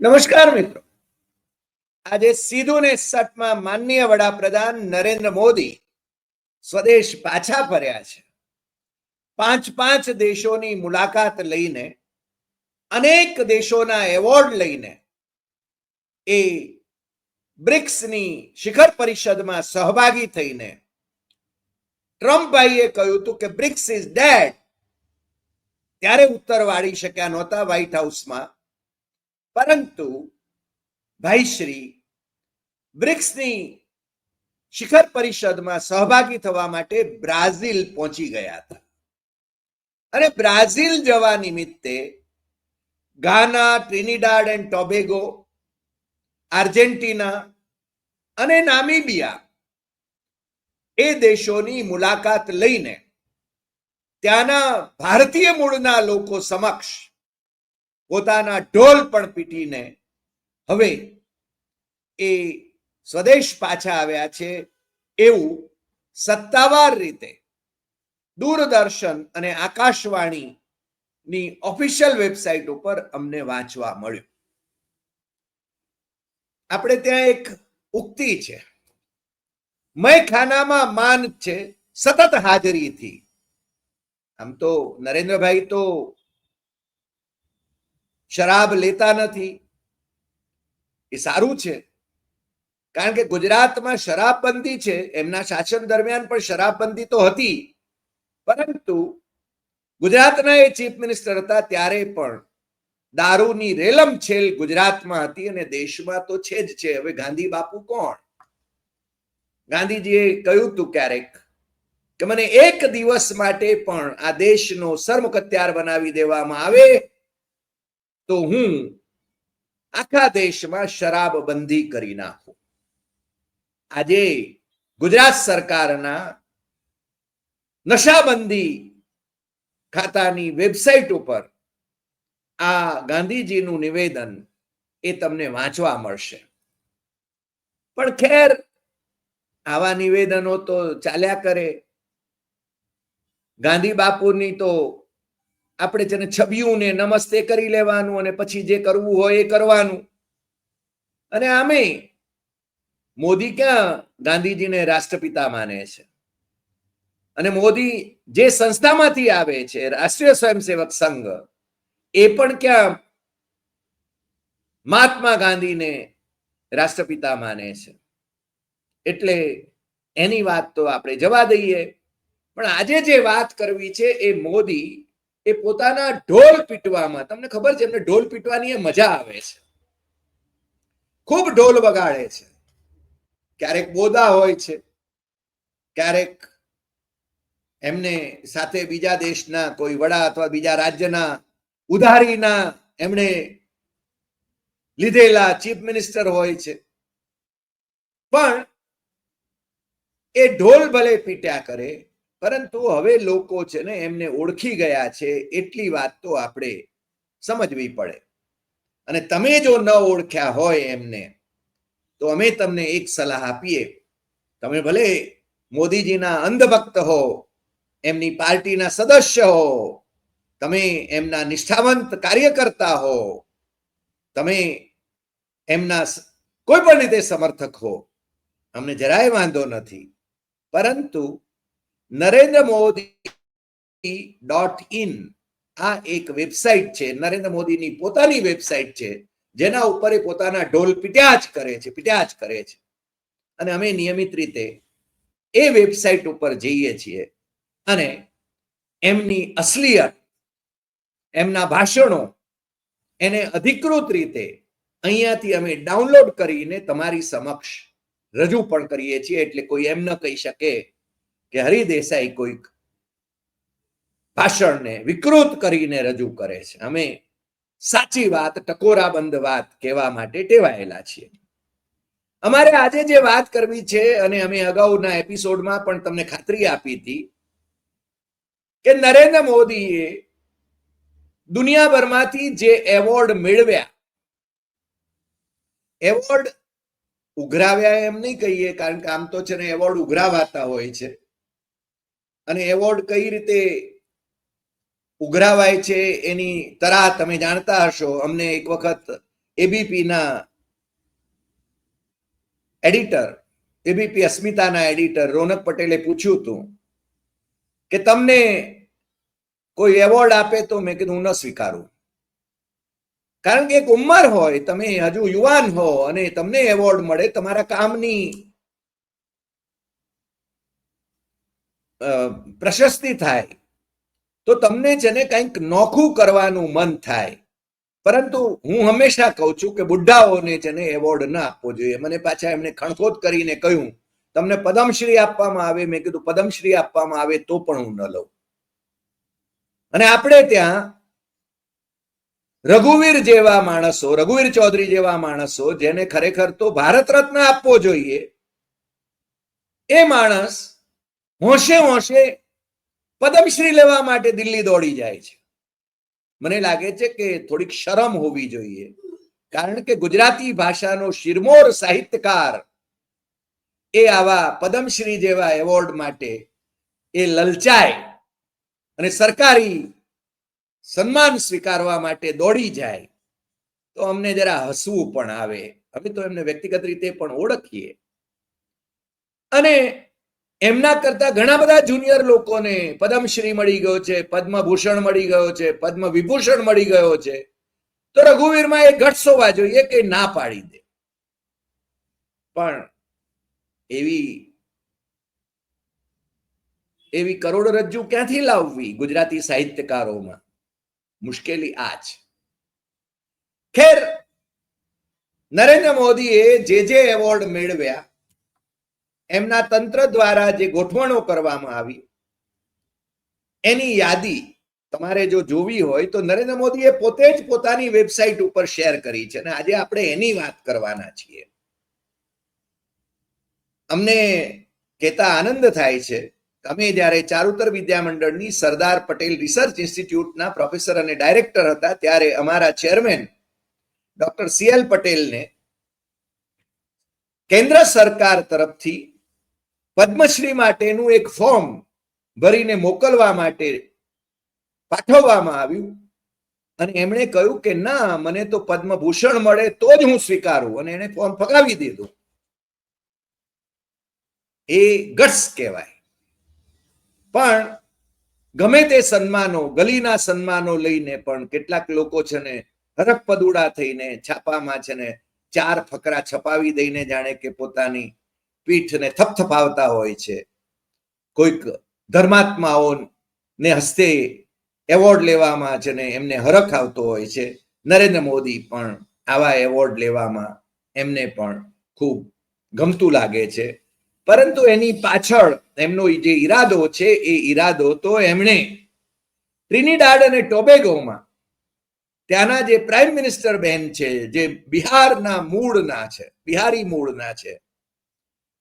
નમસ્કાર મિત્રો. આજે સીધું ને સટમાં માનનીય વડાપ્રધાન નરેન્દ્ર મોદી સ્વદેશ પાછા ફર્યા છે. પાંચ પાંચ દેશોની મુલાકાત લઈને, અનેક દેશોના એવોર્ડ લઈને, એ બ્રિક્સની શિખર પરિષદમાં સહભાગી થઈને, ટ્રમ્પભાઈએ કહ્યું હતું કે બ્રિક્સ ઇઝ ડેડ. ત્યારે ઉત્તર વાળી શક્યા નહોતા વ્હાઇટ હાઉસમાં. પરંતુ ભાઈશ્રી બ્રિક્સની શિખર પરિષદમાં સહભાગી થવા માટે બ્રાઝિલ પહોંચી ગયા હતા. અને બ્રાઝિલ જવા નિમિત્તે Ghana, Trinidad and Tobago, Argentina અને નામીબિયા એ દેશોની મુલાકાત લઈને ત્યાંના ભારતીય મૂળના લોકો સમક્ષ પોતાના ઢોલ પણ પીટીને હવે એ સ્વદેશ પાછા આવ્યા છે એવું સત્તાવાર રીતે દૂરદર્શન અને આકાશવાણી ની ઓફિશિયલ વેબસાઇટ ઉપર અમને વાંચવા મળ્યું. આપણે ત્યાં એક ઉક્તિ છે. મયખાનામાં માન છે સતત હાજરીથી. આમ તો નરેન્દ્રભાઈ તો શરાબ લેતા નથી. એ સારું છે. કારણ કે ગુજરાતમાં શરાબબંધી છે, એમના શાસન દરમિયાન પણ શરાબબંધી તો હતી. પરંતુ ગુજરાતના એ ચીફ મિનિસ્ટર હતા ત્યારે પણ દારૂની રેલમ છેલ ગુજરાતમાં હતી અને દેશમાં તો છે જ છે. હવે ગાંધી બાપુ કોણ? ગાંધીજીએ કહ્યું હતું ક્યારેક કે મને એક દિવસ માટે પણ આ દેશનો સરમુખત્યાર બનાવી દેવામાં આવે. તો હું આખા દેશમાં શરાબ બંધી કરી નાખું. આજે ગુજરાત સરકારના નશાબંધી ખાતાની વેબસાઇટ ઉપર આ ગાંધીજીનું નિવેદન એ તમને વાંચવા મળશે. પણ ખેર, આવા નિવેદનો તો ચાલ્યા કરે. ગાંધી બાપુની તો આપણે જેને ને છબિયું ને નમસ્તે કરી લેવાનું અને પછી જે કરવું હોય એ કરવાનું. અને આમે મોદી ક્યાં ગાંધીજીને રાષ્ટ્રપિતા માને છે? અને મોદી જે સંસ્થામાંથી આવે છે, રાષ્ટ્રીય સ્વયંસેવક સંઘ, એ પણ ક્યાં મહાત્મા ગાંધીને રાષ્ટ્રપિતા માને છે? એટલે એની વાત તો આપણે જવા દઈએ. પણ આજે જે વાત કરવી છે એ મોદી એ પોતાના ઢોલ પીટવામાં, તમને ખબર છે, એમને ઢોલ પીટવાની મજા આવે છે. ખૂબ ઢોલ વગાડે છે. ક્યારેક બોદા હોય છે, ક્યારેક એમને સાથે બીજા દેશના કોઈ વડા અથવા બીજા રાજ્યના ઉધારીના એમણે લીધેલા ચીફ મિનિસ્ટર હોય છે. પણ એ ઢોલ ભલે પીટ્યા કરે પરંતુ હવે લોકો છે ને એમને ઓળખી ગયા છે, એટલી વાત તો આપણે સમજવી પડે. અને તમે જો ન ઓળખ્યા હોય એમને, તો અમે તમને એક સલાહ આપીએ. તમે ભલે મોદીજીના અંધભક્ત હો, એમની પાર્ટીના સદસ્ય હો, તમે એમના નિષ્ઠાવંત કાર્યકર્તા હો, તમે એમના કોઈ પણ રીતે સમર્થક હો, અમને જરાય વાંધો નથી. પરંતુ નરેન્દ્ર મોદી ડોટ ઇન. આ એક વેબસાઇટ છે. નરેન્દ્ર મોદીની પોતાની વેબસાઇટ છે. જેના ઉપર પોતાના ઢોલ પીટ્યા જ કરે છે, પીટ્યા જ કરે છે. અને અમે નિયમિત રીતે એ વેબસાઇટ ઉપર જઈએ છીએ. અને એમની અસલિયત, એમના ભાષણો એને અધિકૃત રીતે અહીંયાથી અમે ડાઉનલોડ કરીને તમારી સમક્ષ રજૂ પણ કરીએ છીએ. એટલે કોઈ એમ ન કહી શકે કે હરિદેસાઈ કોઈક ભાષણને વિકૃત કરીને રજૂ કરે છે. અમે સાચી વાત, ટકોરાબંધ વાત કહેવા માટે ટેવાયેલા છીએ. અમારે આજે જે વાત કરવી છે અને અમે અગાઉના એપિસોડમાં પણ તમને ખાતરી આપી હતી કે નરેન્દ્ર મોદીએ દુનિયાભરમાંથી જે એવોર્ડ મેળવ્યા, એવોર્ડ ઉઘરાવ્યા એમ નહીં કહીએ, કારણ કે આમ તો છે ને એવોર્ડ ઉઘરાવાતા હોય છે. અને એવોર્ડ કઈ રીતે ઉઘરાવાય છે એની તરાહ તમે જાણતા હશો. અમને એક વખત એબીપી ના એડિટર એબીપી અસ્મિતાના એડિટર રોનક પટેલે પૂછ્યું હતું કે તમને કોઈ એવોર્ડ આપે તો મેં કીધું હું ન સ્વીકારું. કારણ કે એક ઉંમર હોય, તમે હજુ યુવાન હો અને તમને એવોર્ડ મળે તમારા કામની પ્રશસ્તિ થાય. તો તમને છે ને કંઈક નોખું કરવાનું મન થાય. પરંતુ હું હંમેશા કહું છું કે બુઢ્ઢાઓને છે ને એવોર્ડ ના આપવો જોઈએ. મને પાછા એમને ખણખોદ કરીને કહ્યું, તમને પદ્મશ્રી આપવામાં આવે. મેં કીધું, પદ્મશ્રી આપવામાં આવે તો પણ હું ન લઉં. અને આપણે ત્યાં રઘુવીર જેવા માણસો, રઘુવીર ચૌધરી જેવા માણસો, જેને ખરેખર તો ભારત રત્ન આપવો જોઈએ, એ માણસ હોંશે હોંશે પદ્મશ્રી લેવા માટે દિલ્હી દોડી જાય છે. મને લાગે છે કે થોડીક શરમ હોવી જોઈએ. કારણ કે ગુજરાતી ભાષાનો શિરમોર સાહિત્યકાર એ આવા પદ્મશ્રી જેવા એવોર્ડ માટે એ લલચાય અને સરકારી સન્માન સ્વીકારવા માટે દોડી જાય. તો અમને જરા હસવું પણ આવે. અમે તો એમને વ્યક્તિગત રીતે પણ ઓળખીએ. અને એમના કરતા ઘણા બધા જુનિયર લોકોને પદ્મશ્રી મળી ગયો છે પદ્મભૂષણ મળી ગયો છે, પદ્મ વિભૂષણ મળી ગયો છે. તો રઘુવીરમાં એ ઘટ્સ હોવા જોઈએ કે ના પાડી દે. પણ એવી એવી કરોડરજ્જુ ક્યાંથી લાવવી ગુજરાતી સાહિત્યકારોમાં? મુશ્કેલી આ છે ખેર નરેન્દ્ર મોદીએ જે જે એવોર્ડ મેળવ્યા એમના તંત્ર દ્વારા જે ગોઠવણો કરવામાં આવી, એની યાદી તમારે જો જોવી હોય તો નરેન્દ્ર મોદીએ પોતે જ પોતાની વેબસાઇટ ઉપર શેર કરી છે અને આજે આપણે એની વાત કરવાના છીએ. અમને કહેતા આનંદ થાય છે અમે જ્યારે ચારુતર વિદ્યામંડળની સરદાર પટેલ રિસર્ચ ઇન્સ્ટિટ્યૂટના પ્રોફેસર અને ડાયરેક્ટર હતા ત્યારે અમારા ચેરમેન ડોક્ટર સીએલ પટેલને કેન્દ્ર સરકાર તરફથી પદ્મશ્રી માટેનું એક ફોર્મ ભરીને મોકલવા માટે પાઠવવામાં આવ્યું. અને એમણે કહ્યું કે ના, મને તો પદ્મભૂષણ મળે તો જ હું સ્વીકારું. અને એને ફોર્મ ફગાવી દીધું. એ ગટ્સ કહેવાય. પણ ગમે તે સન્માનો, ગલીના સન્માનો લઈને પણ કેટલાક લોકો છે ને હરખ પદુડા થઈને, છાપામાં છે ને ચાર ફકરા છપાવી દઈને જાણે કે પોતાની પીઠને થપથપાવતા હોય છે. કોઈક ધર્માત્માઓને હસ્તે એવોર્ડ લેવામાં છે ને એમને હરખ આવતો હોય છે. નરેન્દ્ર મોદી પણ આવા એવોર્ડ લેવામાં એમને પણ ખૂબ ગમતું લાગે છે. પરંતુ એની પાછળ એમનો જે ઈરાદો છે એ ઈરાદો તો એમણે ટ્રિનિડાડ અને ટોબેગોમાં ત્યાંના જે પ્રાઇમ મિનિસ્ટર બેન છે, જે બિહારના મૂળના છે, બિહારી મૂળના છે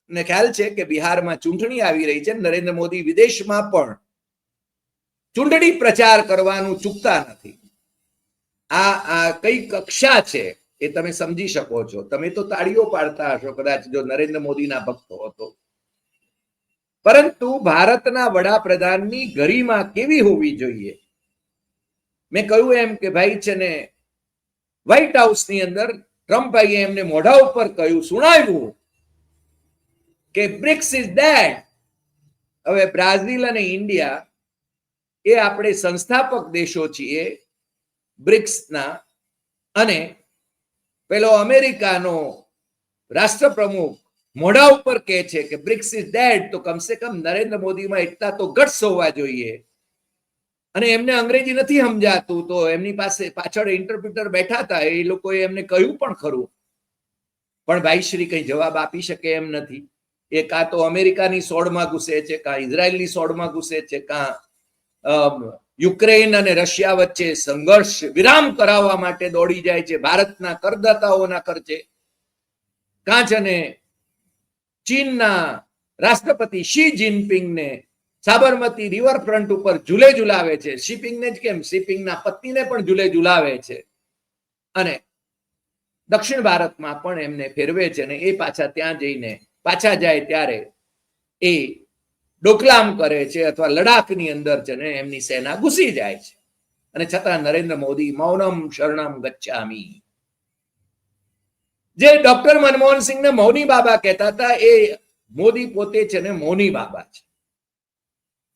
ને ખ્યાલ છે કે બિહારમાં ચૂંટણી આવી રહી છે. નરેન્દ્ર મોદી વિદેશમાં પણ ચૂંટણી પ્રચાર કરવાનું ચૂકતા નથી. આ આ કઈ કક્ષા છે એ તમે સમજી શકો છો. તમે તો તાળીઓ પાડતા હશો કદાચ જો નરેન્દ્ર મોદીના ભક્તો હતો. પરંતુ ભારતના વડાપ્રધાનની ગરિમા કેવી હોવી જોઈએ? મેં કહ્યું એમ કે ભાઈ છે ને વ્હાઇટ હાઉસની અંદર ટ્રમ્પભાઈએ એમને મોઢા ઉપર કહ્યું સુણાવ્યું કે બ્રિક્સ ઇઝ ડેડ. હવે બ્રાઝિલ અને ઇન્ડિયા એ આપણે સંસ્થાપક દેશો છીએ બ્રિક્સના. અને પેલો અમેરિકાનો રાષ્ટ્રપ્રમુખ મોઢા ઉપર કહે છે કે બ્રિક્સ ઇઝ ડેડ તો કમસે કમ નરેન્દ્ર મોદીમાં એટલા તો ગટ્સ હોવા જોઈએ. અને એમને અંગ્રેજી નથી સમજાતું તો એમની પાસે પાછળ ઇન્ટરપ્રિટર બેઠા હતા એ લોકોએ એમને કહ્યું પણ ખરું. પણ ભાઈ શ્રી કઈ જવાબ આપી શકે એમ નથી. એ કાં તો અમેરિકાની સોડમાં ઘૂસે છે, કાં ઇઝરાયલની સોડમાં ઘૂસે છે, કાં યુક્રેન અને રશિયા વચ્ચે સંઘર્ષ વિરામ કરાવવા માટે દોડી જાય છે, ભારતના કરદાતાઓના ખર્ચે. કાં છે ને ચીનના રાષ્ટ્રપતિ શી જિનપિંગને સાબરમતી રિવરફ્રન્ટ ઉપર ઝૂલે ઝુલાવે છે. શિપિંગને જ કેમ? શિપિંગના પત્નીને પણ ઝૂલે ઝુલાવે છે. અને દક્ષિણ ભારતમાં પણ એમને ફેરવે છે અને એ પાછા ત્યાં જઈને પાછા જાય ત્યારે એ ડોકલામ કરે છે અથવા લડાખની અંદર છે ને એમની સેના ઘૂસી જાય છે. અને છતાં નરેન્દ્ર મોદી મૌનમ શરણમ ગચ્છામી. જે ડોક્ટર મનમોહન સિંહને મૌની બાબા કહેતા હતા એ મોદી પોતે છે ને મૌની બાબા છે.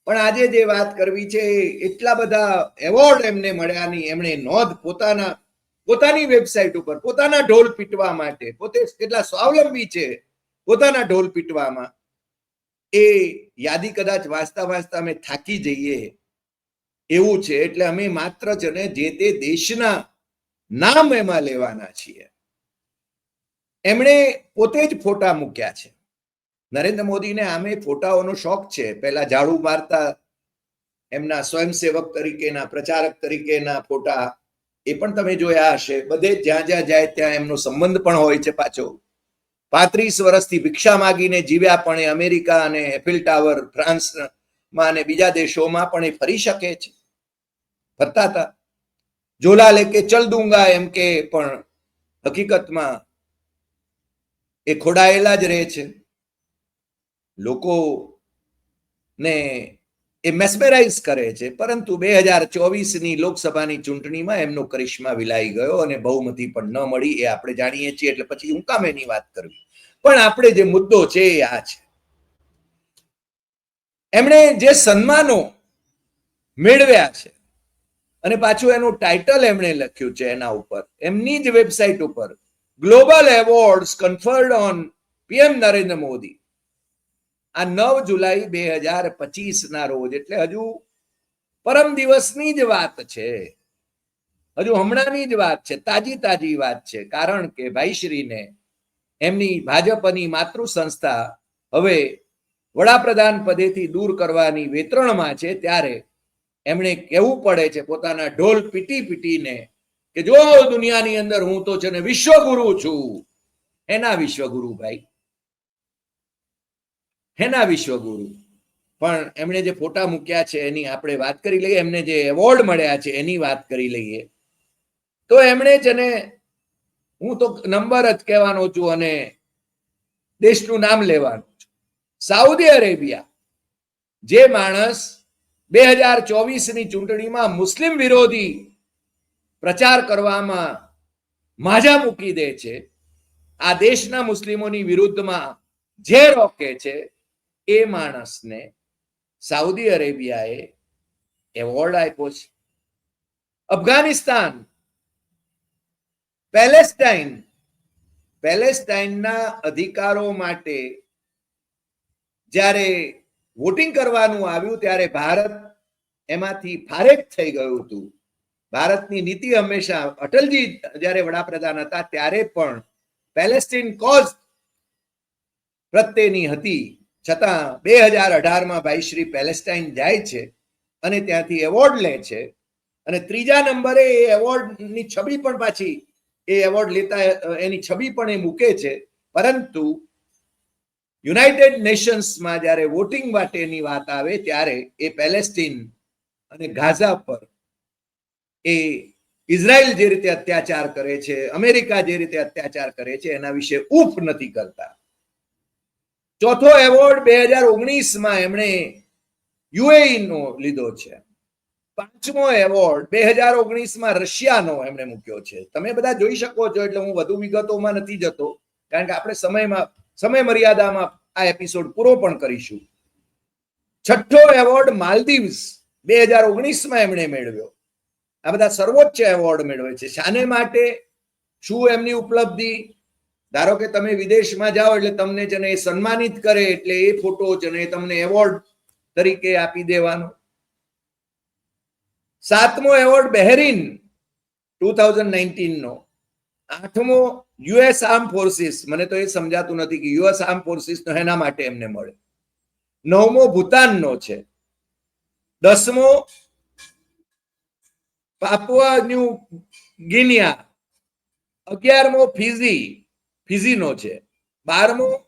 પણ આજે જે વાત કરવી છે એટલા બધા એવોર્ડ એમને મળ્યા નહીં એમણે નોંધ પોતાના પોતાની વેબસાઇટ ઉપર પોતાના ઢોલ પીટવા માટે પોતે કેટલા સ્વાવલંબી છે પોતાના ઢોલ પીટવામાં. એ યાદી કદાચ વાંચતા વાંચતા અમે થાકી જઈએ. એવું છે, એટલે અમે માત્ર છે જે તે દેશના નામ એમાં લેવાના છીએ. એમણે પોતે જ ફોટા મૂક્યા છે. નરેન્દ્ર મોદીને આમે ફોટાઓનો શોખ છે. પહેલા ઝાડુ મારતા, એમના સ્વયંસેવક તરીકેના, પ્રચારક તરીકેના ફોટા, એ પણ તમે જોયા હશે. બધે જ્યાં જ્યાં જાય ત્યાં એમનો સંબંધ પણ હોય છે પાછો. પાંત્રીસ વર્ષથી ભિક્ષા માગીને જીવ્યા પણ એ અમેરિકા અને એફિલ ટાવર, ફ્રાન્સમાં અને બીજા દેશોમાં પણ એ ફરી શકે છે. ફરતા હતા. જોલા લેકે ચલ દુંગા એમ કે, પણ હકીકતમાં એ ખોડાયેલા જ રહે છે. લોકો ને એ મેસ્મેરાઇઝ કરે છે. પરંતુ બે હજાર ચોવીસની લોકસભાની ચૂંટણીમાં એમનો કરિશ્મા વિલાઈ ગયો અને બહુમતી પણ ન મળી એ આપણે જાણીએ છીએ. એટલે પછી હું કામ એની વાત કરવી પણ આપણે જે મુદ્દો છે એ આ છે. એમણે જે સન્માનો મેળવ્યા છે અને પાછું એનું ટાઇટલ એમણે લખ્યું છે એના ઉપર. એમની જ વેબસાઇટ ઉપર global awards conferred on PM Narendra Modi આ નવ જુલાઈ બે હજાર પચીસ ના રોજ, એટલે હજુ પરમ દિવસની જ વાત છે. હજુ હમણાંની જ વાત છે, તાજી તાજી વાત છે. કારણ કે ભાઈશ્રીને એમની ભાજપની માતૃ સંસ્થા હવે વડાપ્રધાન પદેથી દૂર કરવાની વેતરણમાં છે, ત્યારે એમણે કહેવું પડે છે, પોતાના ઢોલ પીટી પીટીને કે જો દુનિયાની અંદર હું તો છે ને વિશ્વગુરુ છું. એના વિશ્વગુરુ ભાઈ હેના વિશ્વગુરુ. પણ એમણે જે ફોટા મૂક્યા છે એની આપણે વાત કરી લઈએ, એમને જે એવોર્ડ મળ્યા છે એની વાત કરી લઈએ. તો એમણે છે ને હું તો નંબર જ કહેવાનો છું અને દેશનું નામ લેવાનું છું. સાઉદી અરેબિયા, જે માણસ બે હજાર ચોવીસની ચૂંટણીમાં મુસ્લિમ વિરોધી પ્રચાર કરવામાં માજા મૂકી દે છે, આ દેશના મુસ્લિમોની વિરુદ્ધમાં જે રોકે છે એ માણસને સાઉદી અરેબિયાએ એવોર્ડ આપ્યો છે. અફઘાનિસ્તાન, પેલેસ્ટાઇન, પેલેસ્ટાઇનના અધિકારો માટે જ્યારે વોટિંગ કરવાનું આવ્યું ત્યારે ભારત એમાંથી ફારેક થઈ ગયું હતું. ભારતની નીતિ હંમેશા અટલજી જ્યારે વડાપ્રધાન હતા ત્યારે પણ પેલેસ્ટીન કોઝ પ્રત્યેની હતી. છતાં બે હજાર અઢારમાં ભાઈ શ્રી પેલેસ્ટાઇન જાય છે અને ત્યાંથી એવોર્ડ લે છે અને ત્રીજા નંબરે એ એવોર્ડની છબી પણ પાછી એ એવોર્ડ લેતા એની છબી પણ એ મૂકે છે. પરંતુ યુનાઇટેડ નેશન્સમાં જ્યારે વોટિંગ માટેની વાત આવે ત્યારે એ પેલેસ્ટીન અને ગાઝા પર એ ઇઝરાયલ જે રીતે અત્યાચાર કરે છે, અમેરિકા જે રીતે અત્યાચાર કરે છે, એના વિશે ઉફ નથી કરતા. ચોથો એવોર્ડ બે હજાર ઓગણીસમાં એમણે યુએઈનો લીધો છે. પાંચમો એવોર્ડ બે હજાર ઓગણીસમાં રશિયાનો એમણે મૂક્યો છે. તમે બધા જોઈ શકો છો એટલે હું વધુ વિગતોમાં નથી જતો, કારણ કે આપણે સમયમાં સમય મર્યાદામાં આ એપિસોડ પૂરો પણ કરીશું. છઠ્ઠો એવોર્ડ માલદીવ્સ બે હજાર ઓગણીસમાં એમણે મેળવ્યો. આ બધા સર્વોચ્ચ એવોર્ડ મેળવે છે. શાને માટે શું એમની ઉપલબ્ધિ? ધારો કે તમે વિદેશમાં જાઓ એટલે તમને છે ને એ સન્માનિત કરે એટલે એ ફોટો છે ને તમને એવોર્ડ તરીકે આપી દેવાનો. સાતમો એવોર્ડ બહેરીન ટુ થાઉઝન્ડ નો આઠમો યુએસ આર્મ ફોર્સિસ. મને તો એ સમજાતું નથી કે યુએસ આર્મ ફોર્સિસ નો એના માટે એમને મળે. નવમો ભૂતાનનો છે. દસમો પાપુઆ ન્યુ ગિનિયા. અગિયારમો ફિઝી ફિઝીનો છે. બારમો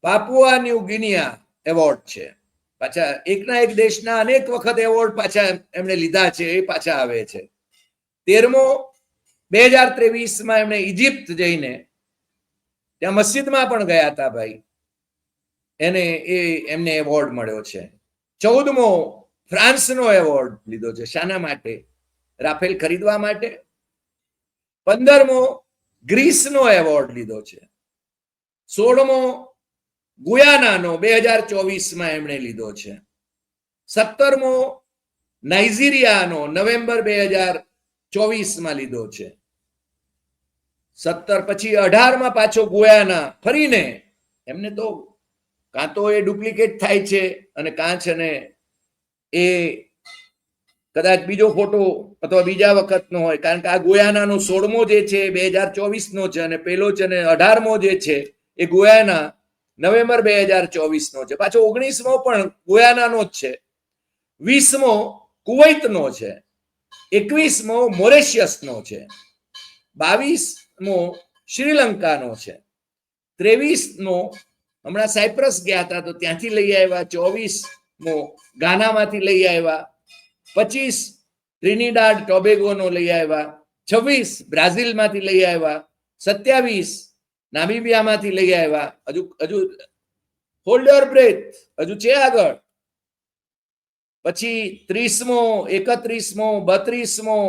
પાપુઆ ન્યુ ગિનિયા એવોર્ડ છે. પાછા એકના એક દેશના અનેક વખત એવોર્ડ પાછા એમણે લીધા છે, એ પાછા આવે છે. તેરમો બે હજાર ત્રેવીસમાં એમણે ઇજિપ્ત જઈને ત્યાં મસ્જિદમાં પણ ગયા હતા ભાઈ. એને એ એમને એવોર્ડ મળ્યો છે. ચૌદમો ફ્રાન્સનો એવોર્ડ લીધો છે. શાના માટે? રાફેલ ખરીદવા માટે? પંદરમો ગ્રીસનો એવોર્ડ લીધો છે. સોળમો ગુયાનાનો બે હજાર ચોવીસમાં એમણે લીધો છે. સત્તરમો નાઇજીરિયાનો નવેમ્બર બે હજાર ચોવીસમાં લીધો છે. સત્તર પછી અઢારમાં પાછો ગોયાના ફરીને એમને તો કાં તો એ ડુપ્લિકેટ થાય છે અને કાં છે ને એ કદાચ બીજો ફોટો અથવા બીજા વખતનો હોય. કારણ કે આ ગોયાનાનો સોળમો જે છે, બે હજાર ચોવીસનો છે અને પેલો છે ને અઢારમો જે છે, એ ગોયાના નવેમ્બર બે હજાર ચોવીસનો છે. પાછો ઓગણીસમો પણ ગોયાનાનો જ છે. વીસમો કુવૈતનો છે. એકવીસમો મોરેશિયસનો છે. બાવીસમો શ્રીલંકાનો છે. ત્રેવીસમો હમણાં સાયપ્રસ ગયા હતા, તો ત્યાંથી લઈ આવ્યા. ચોવીસમો ગાનામાંથી લઈ આવ્યા. પચીસ ટ્રિનિડાડ ટોબેગોનો લઈ આવ્યા, છવ્વીસ બ્રાઝિલમાંથી લઈ આવ્યા, સત્યાવીસ નામિબિયામાંથી લઈ આવ્યા. હજુ હજુ હોલ્ડર બ્રેથ હજુ છે આગળ. પછી ત્રીસમો, એકત્રીસમો, બત્રીસમો,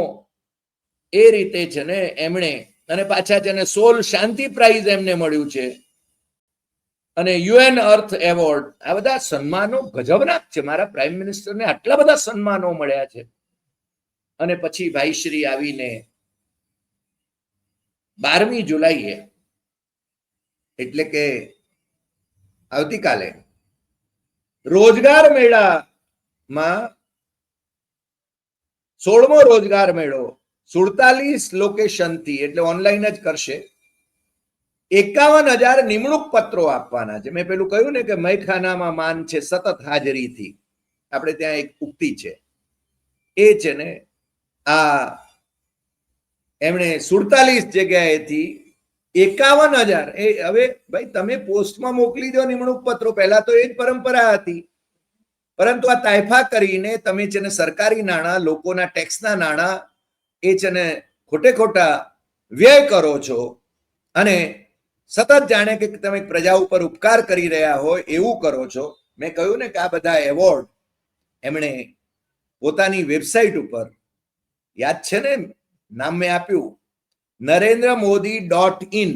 એ રીતે છે ને એમણે. અને પાછા છે ને સોલ શાંતિ પ્રાઇઝ એમને મળ્યું છે. અને યુએન અર્થ એવોર્ડ, આ બધા સન્માનો ગજબના છે. મારા પ્રાઇમ મિનિસ્ટરને આટલા બધા સન્માનો મળ્યા છે. અને પછી ભાઈશ્રી આવીને બારમી જુલાઈએ, એટલે કે આવતીકાલે રોજગાર મેળામાં સોળમો રોજગાર મેળો સુડતાલીસ લોકેશનથી એટલે ઓનલાઈન જ કરશે. એકાવન હજાર નિમણૂક પત્રો આપવાના છે. મેં પેલું કહ્યું ને કે મૈખાનામાં માન છે, સતત હાજરીથી. આપણે ત્યાં એક ઉક્તિ છે. એ છે ને, આ એમણે સુડતાલીસ જગ્યાએથી એકાવન હજાર. એ હવે ભાઈ તમે પોસ્ટમાં મોકલી દો નિમણૂક પત્રો. પહેલા તો એ જ પરંપરા હતી. પરંતુ આ તાયફા કરીને તમે છે ને સરકારી નાણાં, લોકોના ટેક્સના નાણાં એ છે ને ખોટે ખોટા વ્યય કરો છો અને સતત જાણે કે તમે પ્રજા ઉપર ઉપકાર કરી રહ્યા હોય એવું કરો છો. મેં કહ્યું ને કે આ બધા એવોર્ડ એમણે પોતાની વેબસાઇટ ઉપર, યાદ છે ને નામ મેં આપ્યું, Narendra Modi dot in.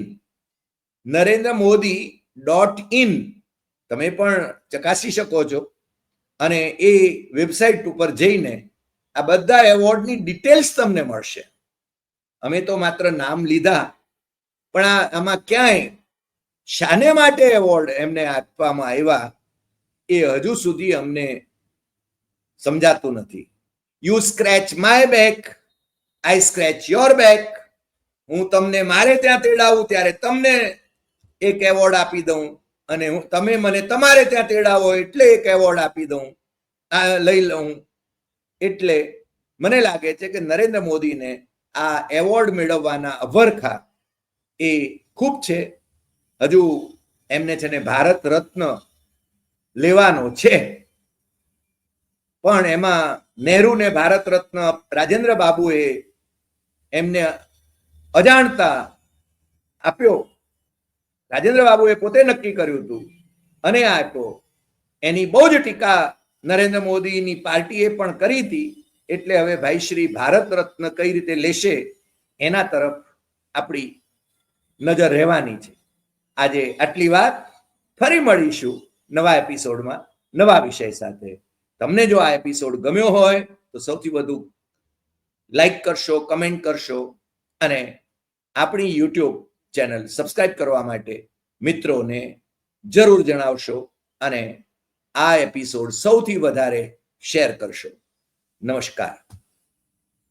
Narendra Modi dot in. તમે પણ ચકાસી શકો છો. અને એ વેબસાઇટ ઉપર જઈને આ બધા એવોર્ડની ડિટેલ્સ તમને મળશે. અમે તો માત્ર નામ લીધા પણ આ આમાં ક્યાંય શાને માટે એવોર્ડ એમને આપવામાં આવ્યા એ હજુ સુધી અમને સમજાતું નથી. You scratch my back I scratch your back હું તમને મારે ત્યાં તેડાવું ત્યારે તમને એક એવોર્ડ આપી દઉં અને હું તમે મને તમારે ત્યાં તેડાવો એટલે એક એવોર્ડ આપી દઉં. આ લઈ લઉં. એટલે મને લાગે છે કે નરેન્દ્ર મોદીને આ એવોર્ડ મેળવવાના અભરખા એ ખૂબ છે. હજુ એમને છે ને ભારત રત્ન લેવાનો છે. પણ એમાં નહેરુને ભારત રત્ન રાજેન્દ્ર બાબુએ એમને અજાણતા આપ્યો. રાજેન્દ્ર બાબુએ પોતે નક્કી કર્યું હતું અને આપ્યો. એની બહુ જ ટીકા નરેન્દ્ર મોદીની પાર્ટીએ પણ કરી હતી. એટલે હવે ભાઈ શ્રી ભારત રત્ન કઈ રીતે લેશે એના તરફ આપણી નજર રહેવાની છે. આજે આટલી વાત ફરી મળીશું નવા એપિસોડમાં નવા વિષય સાથે. તમને જો આ એપિસોડ ગમ્યો હોય તો સૌથી વધુ લાઈક કરશો, કમેન્ટ કરશો અને આપણી યુટ્યુબ ચેનલ સબસ્ક્રાઇબ કરવા માટે મિત્રોને જરૂર જણાવશો અને આ એપિસોડ સૌથી વધારે શેર કરશો. નમસ્કાર.